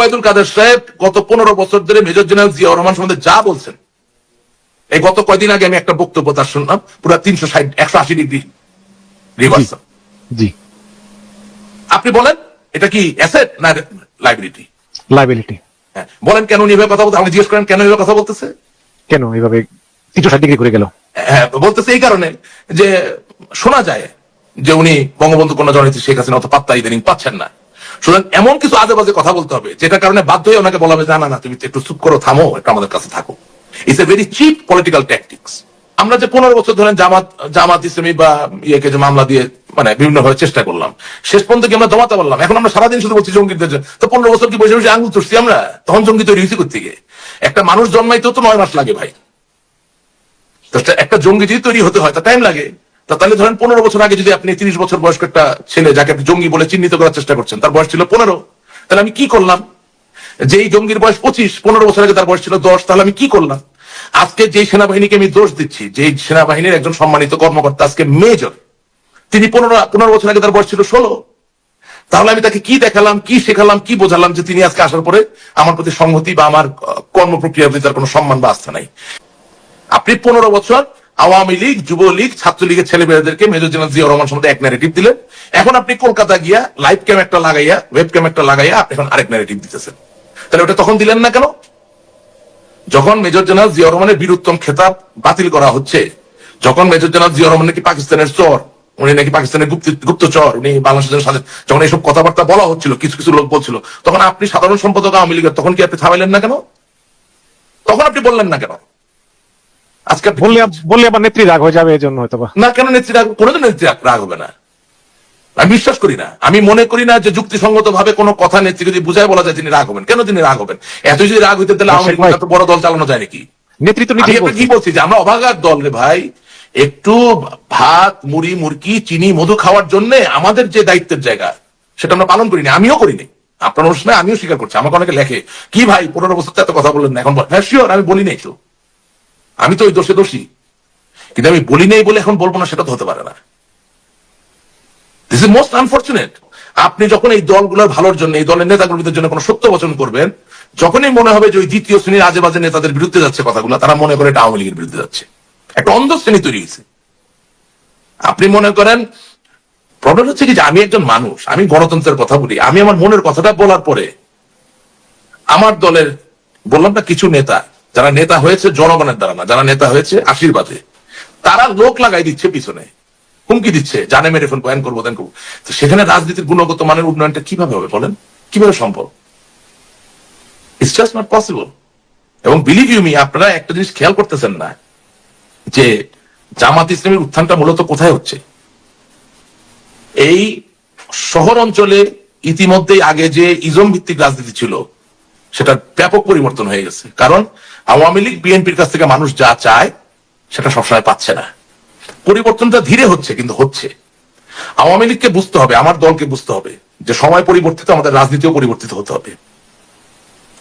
ওবায়দুল কাদের সাহেব গত পনেরো বছর ধরে মেজর জেনারেল জিয়া রহমান সম্বন্ধে যা বলছেন এই গত কয়দিন আগে আমি একটা বক্তব্য তার শুনলাম পুরো তিনশো ষাট একশো আশি ডিগ্রি রিভার্সাল জি আপনি বলেন এটা কি অ্যাসেট না লাইবিলিটি লাইবিলিটি হ্যাঁ বলেন কেন উনি এভাবে কথা বলতে আপনি জিজ্ঞেস করেন কেন এভাবে কথা বলতেছে? কেন এইভাবে তিনশো ষাট ডিগ্রি করে গেল? হ্যাঁ বলতেছে এই কারণে যে শোনা যায় যে উনি বঙ্গবন্ধু কন্যা জননেত্রী শেখ হাসিনা অত পাত্তা ইদানিং পাচ্ছেন না। সুতরাং এমন কিছু আজে বাজে কথা বলতে হবে, যেটার কারণে বাধ্য হয়ে ওনাকে বলা হবে, না না তুমি একটু চুপ করো, থামো, একটু আমাদের কাছে থাকো। It's a very cheap political tactics আমরা যে পনেরো বছর ধরেন জামাত জামাত ইসলামী বা ইয়েকে যে মামলা দিয়ে মানে বিভিন্ন ভাবে চেষ্টা করলাম, শেষ পর্যন্ত কি আমরা জমাতে পারলাম? এখন আমরা সারাদিন শুধু বলছি জঙ্গিদের। তো পনেরো বছর কি বসে বসে আঙুল তুলছি আমরা? তখন জঙ্গি তৈরি হয়েছে করতে গিয়ে একটা মানুষ জন্মাইতেও তো নয় মাস লাগে ভাই। একটা- জঙ্গি যদি তৈরি হতে হয় তা টাইম লাগে। তাহলে ধরেন পনেরো বছর আগে যদি আপনি তিরিশ বছর বয়স্ক একটা ছেলে যাকে আপনি জঙ্গি বলে চিহ্নিত করার চেষ্টা করছেন, তার বয়স ছিল পনেরো, তাহলে আমি কি করলাম? যেই জঙ্গির বয়স পঁচিশ, পনেরো বছর আগে তার বয়স ছিল দশ, তাহলে আমি কি করলাম? আজকে যেই সেনাবাহিনীকে আমি দোষ দিচ্ছি যে সেনাবাহিনীর একজন সম্মানিত কর্মকর্তা আজকে মেজর, তিনি পনেরো পনেরো বছর আগে তার বয়স ছিল ষোলো, তাহলে আমি তাকে কি দেখালাম, কি শেখালাম, কি বোঝালাম যে তিনি আজকে আসার পরে আমার প্রতি সংহতি বা আমার কর্ম প্রক্রিয়ার প্রতি তার কোনো সম্মান বা আস্থা নাই। আপনি পনেরো বছর আওয়ামী লীগ, যুবলীগ, ছাত্রলীগের ছেলে মেয়েদেরকে মেজর জেনারেল জিয়া রহমান সম্বন্ধে এক ন্যারেটিভ দিলেন। এখন আপনি কলকাতা গিয়া লাইভ ক্যাম একটা লাগাইয়া ওয়েব ক্যাম একটা লাগাইয়া আপনি এখন আরেক ন্যারেটিভ দিতেছেন। তাহলে ওটা তখন দিলেন না কেন? যখন মেজর জেনারেল জিয়া রহমানের বীরুত্তম খেতাব বাতিল করা হচ্ছে, যখন মেজর জেনারেল জিয়া রহমান নাকি পাকিস্তানের চর, উনি নাকি পাকিস্তানের গুপ্ত গুপ্তচর উনি বাংলাদেশের সাথে যখন এইসব কথাবার্তা বলা হচ্ছিল, কিছু কিছু লোক বলছিল, তখন আপনি সাধারণ সম্পাদক আওয়ামী লীগের, তখন কি আপনি থামাইলেন না কেন? তখন আপনি বললেন না কেন? আজকে বললে বললে আবার নেত্রী রাগ হয়ে যাবে এই জন্য হয়তো না কেন নেত্রী রাগ কোনোদিন নেত্রী রাগ- হবে না। আমি বিশ্বাস করি না। আমি মনে করি না যে যুক্তিসঙ্গত ভাবে কোনো কথা নেত্রী যদি বুঝায় বলা যায় তিনি রাগ হবেন। কেন তিনি রাগ হবেন? এত যদি রাগ হইতে তাহলে আওয়ামী লীগ বড় দল চালানো যায় নাকি? বলছে। কি বলছি। যে আমরা অভাগার দল রে ভাই। একটু ভাত মুড়ি মুরগি চিনি মধু খাওয়ার জন্য আমাদের যে দায়িত্বের জায়গা সেটা আমরা পালন করিনি। আমিও করিনি। আপনার অনুষ্ঠানে আমিও স্বীকার করছি। আমাকে অনেকে লেখে কি ভাই পনেরো বছর তো এত কথা বললেন না এখন হ্যাঁ শিওর আমি বলি নাই তো। আমি তো ওই দোষে দোষী। কিন্তু আমি বলি নাই বলে এখন বলব না, সেটা তো হতে পারে না। দিস ইজ মোস্ট আনফর্চুনেট আপনি যখন এই দলগুলোর ভালোর জন্য, এই দলের নেতাকর্মীদের জন্য কোনো সত্য বচন করবেন, যখনই মনে হবে যে ওই দ্বিতীয় শ্রেণির আজে বাজে নেতাদের বিরুদ্ধে যাচ্ছে কথাগুলো, তারা মনে করে এটা আওয়ামী লীগের বিরুদ্ধে যাচ্ছে। একটা অন্ধ শ্রেণি তৈরি হয়েছে। আপনি মনে করেন প্রবলেম হচ্ছে কি যে আমি একজন মানুষ, আমি গণতন্ত্রের কথা বলি, আমি আমার মনের কথাটা বলার পরে আমার দলের, বললাম না কিছু নেতা যারা নেতা হয়েছে জনগণের দ্বারা না, যারা নেতা হয়েছে আশীর্বাদে। তারা লোক লাগাই দিচ্ছে পিছনে, হুমকি দিচ্ছে, জানে মেরে ফেলব এন করব দেন করব। তো সেখানে রাজনীতির গুণগত মানের উন্নয়নটা কীভাবে হবে বলেন? কীভাবে সম্ভব? ইটস জাস্ট নট পসিবল এবং বিলিভ ইউ মি আপনারা একটা জিনিস খেয়াল করতেছেন না, যে জামাত ইসলামের উত্থানটা মূলত কোথায় হচ্ছে? এই শহর অঞ্চলে ইতিমধ্যেই আগে যে ইজম ভিত্তিক রাজনীতি ছিল সেটা ব্যাপক পরিবর্তন হয়ে গেছে। কারণ আওয়ামী লীগ বিএনপির কাছ থেকে মানুষ যা চায় সেটা সবসময় পাচ্ছে না। পরিবর্তনটা ধীরে হচ্ছে কিন্তু হচ্ছে। আওয়ামী লীগকে বুঝতে হবে আমার দলকে বুঝতে হবে যে সময় পরিবর্তিত আমাদের রাজনীতিও পরিবর্তিত হতে হবে।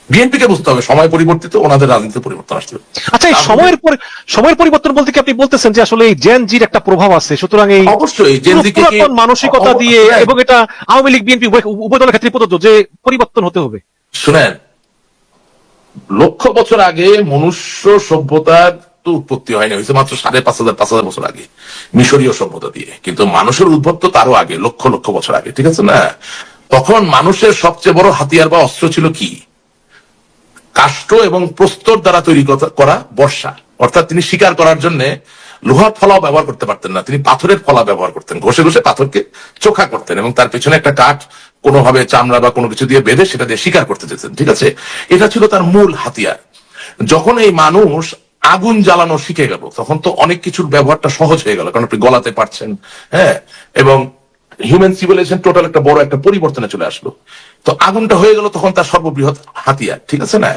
বিএনপিকে বুঝতে হবে সময় পরিবর্তিত ওনাদের রাজনীতি পরিবর্তন আসতে হবে। আচ্ছা এই সময়ের পরে সময়ের পরিবর্তন বলতে কি আপনি বলতেছেন যে আসলে এই জেন জির একটা প্রভাব আছে? সুতরাং এই অবশ্যই Gen Z কে মানসিকতা দিয়ে। এবং এটা আওয়ামী লীগ বিএনপি উভয় দলের ক্ষেত্রে প্রযোজ্য যে পরিবর্তন হতে হবে। শুনেন লক্ষ বছর আগে মনুষ্য সভ্যতার তো উৎপত্তি হয়নি, হয়েছে মাত্র সাড়ে পাঁচ হাজার পাঁচ হাজার বছর আগে, মিশরীয় সভ্যতা দিয়ে। কিন্তু মানুষের উদ্ভব তো তারও আগে, লক্ষ লক্ষ বছর আগে, ঠিক আছে না? তখন মানুষের সবচেয়ে বড় হাতিয়ার বা অস্ত্র ছিল কি? কাষ্ঠ এবং প্রস্তর দ্বারা তৈরি করা বর্ষা। অর্থাৎ তিনি শিকার করার জন্য লোহার ফলাও ব্যবহার করতে পারতেন না। তিনি পাথরের ফলা ব্যবহার করতেন। ঘষে ঘষে পাথরকে চোখা করতেন এবং তার পেছনে একটা কাঠ কোনোভাবে চামড়া বা কোনো কিছু দিয়ে বেঁধে সেটা দিয়ে শিকার করতে যেতেন ঠিক আছে? এটা ছিল তার মূল হাতিয়ার। যখন এই মানুষ আগুন জ্বালানো শিখে গেল, তখন তো অনেক কিছুর ব্যবহারটা সহজ হয়ে গেল, কারণ আপনি গলাতে পারছেন হ্যাঁ? এবং হিউম্যান সিভিলাইজেশন টোটাল একটা বড় একটা পরিবর্তনে চলে আসলো। তো আগুনটা হয়ে গেল তখন তার সর্ববৃহৎ হাতিয়ার, ঠিক আছে না?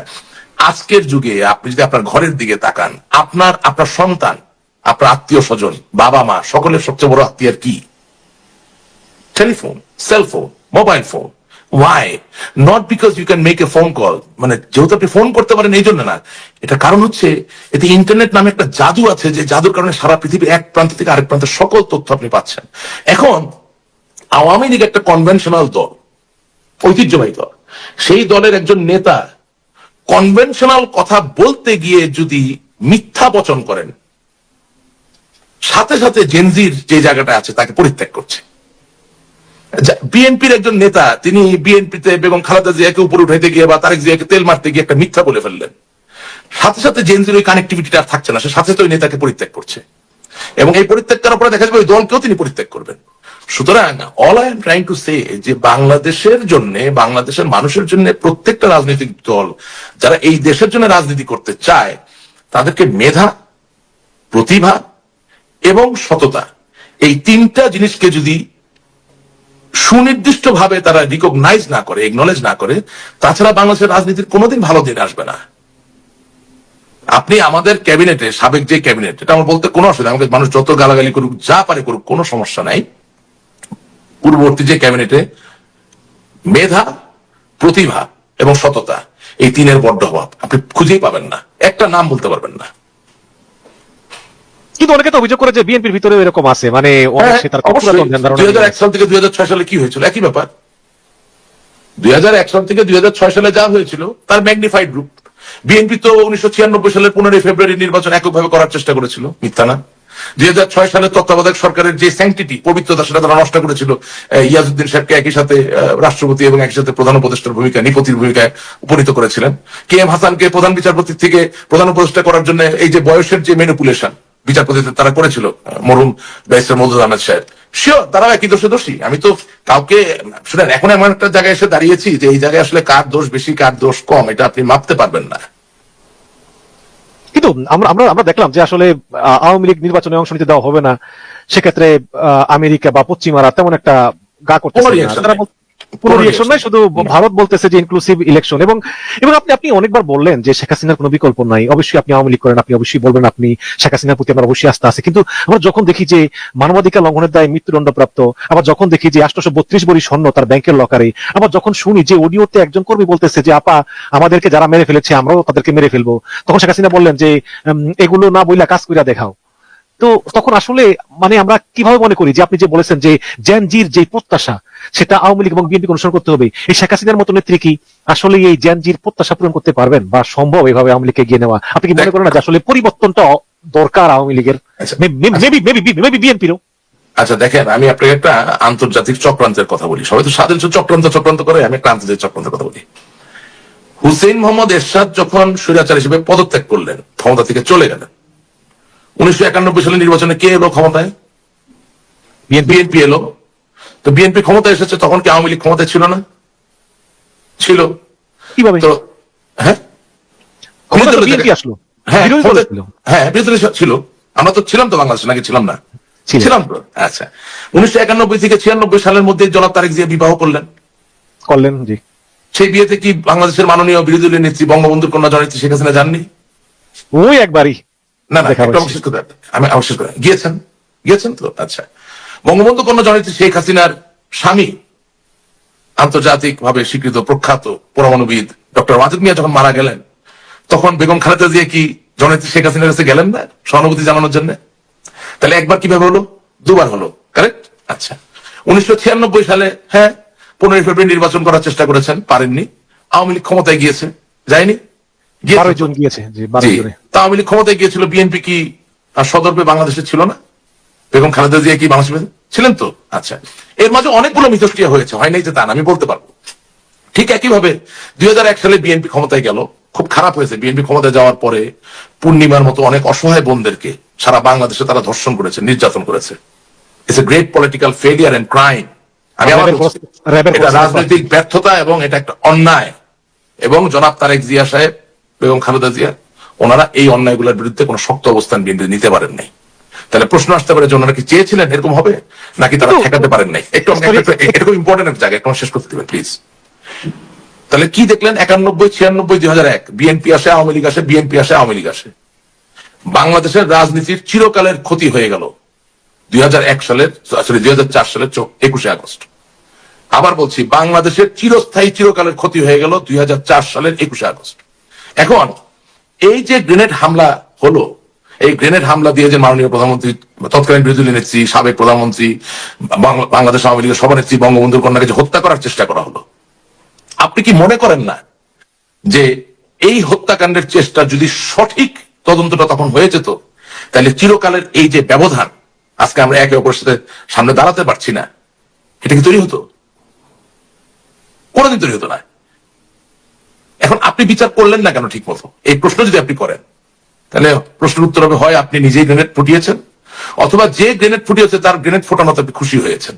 আজকের যুগে আপনি যদি আপনার ঘরের দিকে তাকান, আপনার আপনার সন্তান, আপনার আত্মীয় স্বজন বাবা মা সকলের সবচেয়ে বড় হাতিয়ার কি? Telephone cellphone mobile phone why not because you can make a phone call মানে যেহেতু আপনি ফোন করতে পারেন, এই জন্য না। এটা কারণ হচ্ছে, এতে ইন্টারনেট নামে একটা জাদু আছে, যে জাদুর কারণে সারা পৃথিবীর এক প্রান্ত থেকে আরেক প্রান্তের সকল তথ্য আপনি পাচ্ছেন। এখন, আওয়ামী লীগ একটা কনভেনশনাল দল, ঐতিহ্যবাহী দল। সেই দলের একজন নেতা কনভেনশনাল কথা বলতে গিয়ে যদি মিথ্যা বচন করেন, সাথে সাথে জেনজির যে জায়গাটা আছে, তাকে পরিত্যাগ করছে। বিএনপির একজন নেতা, তিনি বিএনপিতে বেগম খালেদা জিয়াকে উপরে উঠাইতে গিয়ে বা তারেক জিয়াকে তেল মারতে গিয়ে একটা মিথ্যা বলে ফেললেন। সাথে সাথে জেনজির ওই কানেক্টিভিটিটা আর থাকছে না, সে সাথে সাথে ওই নেতাকে পরিত্যাগ করছে। এবং এই পরিত্যাগ করার পরে দেখা যাবে ওই দলকেও তিনি পরিত্যাগ করবেন। সুতরাং all I am trying to say যে বাংলাদেশের জন্য, বাংলাদেশের মানুষের জন্য প্রত্যেকটা রাজনৈতিক দল যারা এই দেশের জন্য রাজনীতি করতে চায়, তাদেরকে মেধা, প্রতিভা এবং সততা, এই তিনটা জিনিসকে যদি সুনির্দিষ্টভাবে তারা রিকগনাইজ না করে একনলেজ না করে, তাছাড়া বাংলাদেশের রাজনীতির কোনোদিন ভালো দিন আসবে না। আপনি আমাদের ক্যাবিনেটে, সাবেক যে ক্যাবিনেট, এটা আমার বলতে কোনো অসুবিধা, আমাদের মানুষ যত গালাগালি করুক, যা পারে করুক, কোনো সমস্যা নাই। পূর্ববর্তী যে ক্যাবিনেটে, মেধা, প্রতিভা এবং সততা, এই তিনের বড্ড অভাব। আপনি খুঁজেই পাবেন না। একটা নাম বলতে পারবেন না। কিন্তু অনেকে তো অভিযোগ করে যে বিএনপির ভিতরে এরকম আছে মানে অনেক সে তার পুরাতন ধ্যান ধারণা দুই নিয়ে সাল থেকে দুই হাজার ছয় সালে কি হয়েছিল? একই ব্যাপার। দুই হাজার এক সাল থেকে দুই হাজার ছয় সালে যা হয়েছিল তার ম্যাগনিফাইড রূপ। বিএনপি তো উনিশশো ছিয়ানব্বই সালের পনেরোই ফেব্রুয়ারি নির্বাচন এককভাবে করার চেষ্টা করেছিল মিথ্যা না। দুই হাজার ছয় সালে তত্ত্বাবধায়ক সরকারের যে স্যাংটিটি পবিত্রতা সেটা তারা নষ্ট করেছিল আহ, ইয়াজউদ্দিন সাহেবকে একই সাথে রাষ্ট্রপতি এবং একই সাথে প্রধান উপদেষ্টার ভূমিকা নিপতির ভূমিকায় উপনীত করেছিলেন। কে এম হাসানকে প্রধান বিচারপতি থেকে প্রধান উপদেষ্টা করার জন্য এই যে বয়সের যে ম্যানিপুলেশন বিচারপতিতে তারা করেছিল আহ, মরহুম ব্যারিস্টার মধুদ আহমেদ সাহেব। শিওর তারাও একই দোষে দোষী। আমি তো কাউকে শুনেন এখন এমন একটা জায়গায় এসে দাঁড়িয়েছি যে এই জায়গায় আসলে কার দোষ বেশি কার দোষ কম এটা আপনি মাপতে পারবেন না। কিন্তু আমরা আমরা আমরা দেখলাম যে আসলে আওয়ামী লীগ নির্বাচনে অংশ নিতে দেওয়া হবে না। সেক্ষেত্রে আমেরিকা বা পশ্চিমারা তেমন একটা গা করতেছে কোনো রিয়েকশন নাই শুধু ভারত বলতেছে যে ইনক্লুসিভ ইলেকশন এবং এবং আপনি আপনি অনেকবার বললেন যে শেখ হাসিনার কোনো বিকল্প নাই। অবশ্যই আপনি আওয়ামী লীগ করেন আপনি অবশ্যই বলবেন আপনি শেখ হাসিনার প্রতি আমার অবশ্যই আস্থা আছে। কিন্তু আমরা যখন দেখি যে মানবাধিকার লঙ্ঘনের দায় মৃত্যুদণ্ডপ্রাপ্ত আবার যখন দেখি যে আটশোশো বত্রিশ বড়ি স্বর্ণ তার ব্যাংকের লকারে আবার যখন শুনি যে অডিওতে একজন কর্মী বলতেছে যে আপা আমাদেরকে যারা মেরে ফেলেছে আমরাও তাদেরকে মেরে ফেলব। তখন শেখ হাসিনা বললেন যে এগুলো না বইলা কাজ কইরা দেখাও। তো তখন আসলে মানে আমরা কীভাবে মনে করি যে আপনি যে বলেছেন যে জ্যানজির যে প্রত্যাশা সেটা আওয়ামী লীগ এবং বিএনপি অনুসরণ করতে হবে এই শেখ হাসিনার মতো নেত্রী কি আসলে এই জ্যানজির প্রত্যাশা পূরণ করতে পারবেন বা সম্ভব এইভাবে আওয়ামী লীগকে এগিয়ে নেওয়া? আপনি কি মনে করেন না যে আসলে পরিবর্তনটা দরকার আওয়ামী লীগের? আচ্ছা। মেবি মেবি মেবি বিএনপিরও আচ্ছা দেখেন আমি আপনাকে একটা আন্তর্জাতিক চক্রান্তের কথা বলি। সবাই তো স্বাধীন চক্রান্ত চক্রান্ত করে আমি একটা আন্তর্জাতিক চক্রান্তের কথা বলি। হুসেইন মোহাম্মদ এরশাদ যখন স্বৈরাচার হিসেবে পদত্যাগ করলেন ক্ষমতা থেকে চলে গেলেন উনিশশো একানব্বই সালের নির্বাচনে কে এলো ক্ষমতায়? বিএনপি এলো। তো বিএনপি ক্ষমতায় এসেছে তখন কি আওয়ামী লীগ ক্ষমতায় ছিল না? ছিল। কীভাবে? তো হ্যাঁ? আসলো। হ্যাঁ। হ্যাঁ বিরোধী ছিল। আমরা তো ছিলাম তো বাংলাদেশে নাকি ছিলাম না? ছিলাম। তো। আচ্ছা। উনিশশো একানব্বই থেকে ছিয়ানব্বই সালের মধ্যে জনাব তারেক জিয়া বিবাহ করলেন। করলেন জি। সেই বিয়েতে কি বাংলাদেশের মাননীয় বিরোধী দলীয় নেত্রী বঙ্গবন্ধুর কন্যা জননেত্রী শেখ হাসিনা যাননি? ওই একবারই। না না শেষ। করতে আমি আমাকে শেষ করে গিয়েছেন? গিয়েছেন তো? আচ্ছা। বঙ্গবন্ধু কন্যা জননেত্রী শেখ হাসিনার স্বামী আন্তর্জাতিক ভাবে স্বীকৃত প্রখ্যাত পরমাণুবিদ ডক্টর ওয়াজিদ মিয়া যখন মারা গেলেন তখন বেগম খালেদা জিয়া কি জননেত্রী শেখ হাসিনার কাছে গেলেন না সহানুভূতি জানানোর জন্য? তাহলে একবার কীভাবে হলো? দুবার হলো কারেক্ট আচ্ছা। উনিশশো ছিয়ানব্বই সালে হ্যাঁ পনেরোই ফেব্রুয়ারি নির্বাচন করার চেষ্টা করেছেন পারেননি। আওয়ামী লীগ ক্ষমতায় গিয়েছে যায়নি। বারো জন গিয়েছে তা আওয়ামী লীগ ক্ষমতায় গিয়েছিল বিএনপি কি আর সদর্পে বাংলাদেশে ছিল না? বেগম খালেদা জিয়া কি বাংলাদেশে ছিলেন? তো? আচ্ছা। এর মাঝে অনেকগুলো মিথস্ক্রিয়া হয়েছে হয় নাই যে তা আমি বলতে পারব। ঠিক একইভাবে দুই সালে বিএনপি ক্ষমতায় গেল খুব খারাপ হয়েছে। বিএনপি ক্ষমতায় যাওয়ার পরে পূর্ণিমার মতো অনেক অসহায় বোনদেরকে সারা বাংলাদেশে তারা ধর্ষণ করেছে নির্যাতন করেছে। It's a great political failure and crime আমি র্যাবের এটা রাজনৈতিক ব্যর্থতা এবং এটা একটা অন্যায়। এবং জনাব তারেক জিয়া সাহেব বেগম খালেদা জিয়া ওনারা এই অন্যায়গুলোর বিরুদ্ধে কোনো শক্ত অবস্থান বিএনপি নিতে পারেন নাই। তাহলে প্রশ্ন আসতে পারে যে ওনারা কি চেয়েছিলেন এরকম হবে নাকি তারা ঠেকাতে পারেন নাই? একটু খুব ইম্পর্টেন্ট একটা জায়গা একটু শেষ করতে দিবেন প্লিজ তাহলে কি দেখলেন? একানব্বই ছিয়ানব্বই দুই হাজার এক। বিএনপি আসে আওয়ামী লীগ আসে বিএনপি আসে আওয়ামী লীগ আসে। বাংলাদেশের রাজনীতির চিরকালের ক্ষতি হয়ে গেল দুই হাজার এক সালের সরি দুই হাজার চার সালের একুশে আগস্ট। আবার বলছি বাংলাদেশের চিরস্থায়ী চিরকালের ক্ষতি হয়ে গেল দুই হাজার চার সালের একুশে আগস্ট। এখন, এই যে গ্রেনেড হামলা হলো, এই গ্রেনেড হামলা দিয়ে যে মাননীয় প্রধানমন্ত্রী, তৎকালীন বিরোধী নেত্রী, সাবেক প্রধানমন্ত্রী, বাংলা- বাংলাদেশ আওয়ামী লীগের সভানেত্রী বঙ্গবন্ধুর কন্যাকে যে হত্যা করার চেষ্টা করা হলো, আপনি কি মনে করেন না যে এই হত্যাকাণ্ডের চেষ্টা যদি সঠিক তদন্তটা তখন হয়ে যেত, তাহলে চিরকালের এই যে ব্যবধান, আজকে আমরা একে অপরের সাথে সামনে দাঁড়াতে পারছি না, এটা কি তৈরি হতো? কোনোদিন তৈরি হতো না। আপনি বিচার করলেন না কেন ঠিক মতো? এই প্রশ্ন যদি আপনি করেন, তাহলে প্রশ্নের উত্তর হবে, হয় আপনি নিজেই গ্রেনেড ফুটিয়েছেন, অথবা যে গ্রেনেড ফুটিয়েছে তার গ্রেনেড ফোটানোতে আপনি খুশি হয়েছেন।